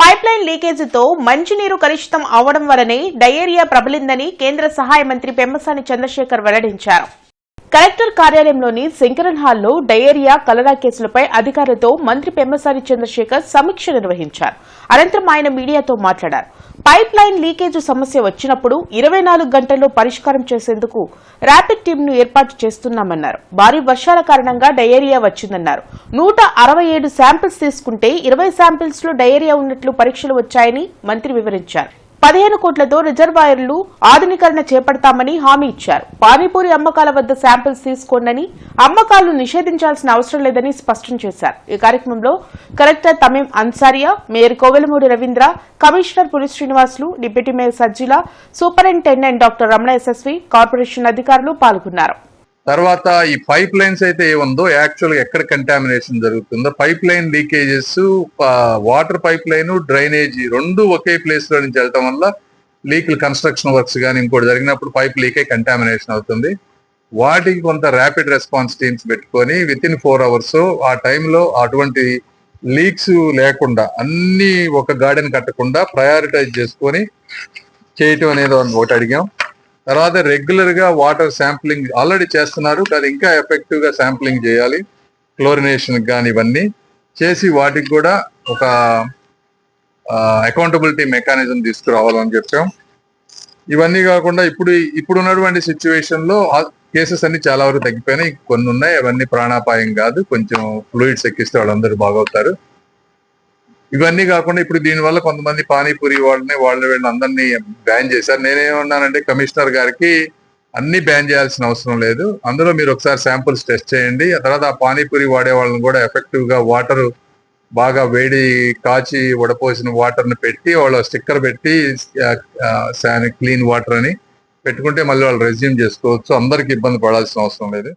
Pipeline లీకేజీతో మంచినీరు కలుషితం అవడం వలనే డయేరియా ప్రబలిందని కేంద్ర సహాయ మంత్రి పెమ్మసాని చంద్రశేఖర్ వెల్లడించారు. కలెక్టర్ కార్యాలయంలోని శంకరన్ హాల్లో డయేరియా కలరా కేసులపై అధికారులతో మంత్రి పెమ్మసాని చంద్రశేఖర్ సమీక్ష నిర్వహించారు. అనంతరం ఆయన మీడియాతో మాట్లాడారు. పైప్ లైన్ లీకేజ్ సమస్య వచ్చినప్పుడు ఇరవై నాలుగు గంటల్లో పరిష్కారం చేసేందుకు ర్యాపిడ్ టీంను ఏర్పాటు చేస్తున్నామన్నారు. భారీ వర్షాల కారణంగా డయేరియా వచ్చిందన్నారు. నూట అరవై ఏడు శాంపిల్స్ తీసుకుంటే ఇరవై శాంపిల్స్లో డయేరియా ఉన్నట్లు పరీక్షలు వచ్చాయని మంత్రి వివరించారు. పదిహేను కోట్లతో రిజర్వాయర్లు ఆధునీకరణ చేపడతామని హామీ ఇచ్చారు. పానీపూరి అమ్మకాల వద్ద శాంపిల్స్ తీసుకోండని అమ్మకాలను నిషేధించాల్సిన అవసరం లేదని స్పష్టం చేశారు. ఈ కార్యక్రమంలో collector Tameem Ansariya mayor Kovelamudi Ravindra commissioner Puli Srinivasulu deputy mayor Sajjila superintendent doctor Ramana S S V corporation అధికారులు పాల్గొన్నారు. తర్వాత ఈ పైప్ లైన్స్ అయితే ఏముందో యాక్చువల్గా ఎక్కడ కంటామినేషన్ జరుగుతుందో pipe line leakages water pipe line drainage రెండు ఒకే ప్లేస్లో నుంచి వెళ్ళటం వల్ల లీకులు కన్స్ట్రక్షన్ వర్క్స్ కానీ ఇంకోటి జరిగినప్పుడు పైప్ లీక్ అయి కంటామినేషన్ అవుతుంది. వాటికి కొంత ర్యాపిడ్ రెస్పాన్స్ టీమ్స్ పెట్టుకొని విత్ ఇన్ ఫోర్ అవర్స్ ఆ టైంలో అటువంటి లీక్స్ లేకుండా అన్ని ఒక గార్డెన్ కట్టకుండా ప్రయారిటైజ్ చేసుకొని చేయటం అనేది ఒకటి అడిగాం. తర్వాత రెగ్యులర్గా వాటర్ శాంప్లింగ్ ఆల్రెడీ చేస్తున్నారు. కానీ ఇంకా ఎఫెక్టివ్గా శాంప్లింగ్ చేయాలి. క్లోరినేషన్ కానీ ఇవన్నీ చేసి వాటికి కూడా ఒక అకౌంటబిలిటీ మెకానిజం తీసుకురావాలని చెప్పాం. ఇవన్నీ కాకుండా ఇప్పుడు ఇప్పుడు ఉన్నటువంటి సిచ్యువేషన్లో కేసెస్ అన్ని చాలా వరకు తగ్గిపోయినాయి. కొన్ని ఉన్నాయి అవన్నీ ప్రాణాపాయం కాదు. కొంచెం ఫ్లూయిడ్స్ ఎక్కిస్తే వాళ్ళందరూ బాగవుతారు. ఇవన్నీ కాకుండా ఇప్పుడు దీనివల్ల కొంతమంది పానీపూరి వాళ్ళని వాళ్ళ వీళ్ళని అందరినీ బ్యాన్ చేశారు. నేనేమన్నానంటే కమిషనర్ గారికి అన్ని బ్యాన్ చేయాల్సిన అవసరం లేదు. అందులో మీరు ఒకసారి శాంపుల్స్ టెస్ట్ చేయండి. ఆ తర్వాత ఆ పానీపూరి వాడే వాళ్ళని కూడా ఎఫెక్టివ్గా వాటర్ బాగా వేడి కాచి వడపోసిన వాటర్ని పెట్టి వాళ్ళ స్టిక్కర్ పెట్టి క్లీన్ వాటర్ అని పెట్టుకుంటే మళ్ళీ వాళ్ళు రెజ్యూమ్ చేసుకోవచ్చు. అందరికి ఇబ్బంది పడాల్సిన అవసరం లేదు.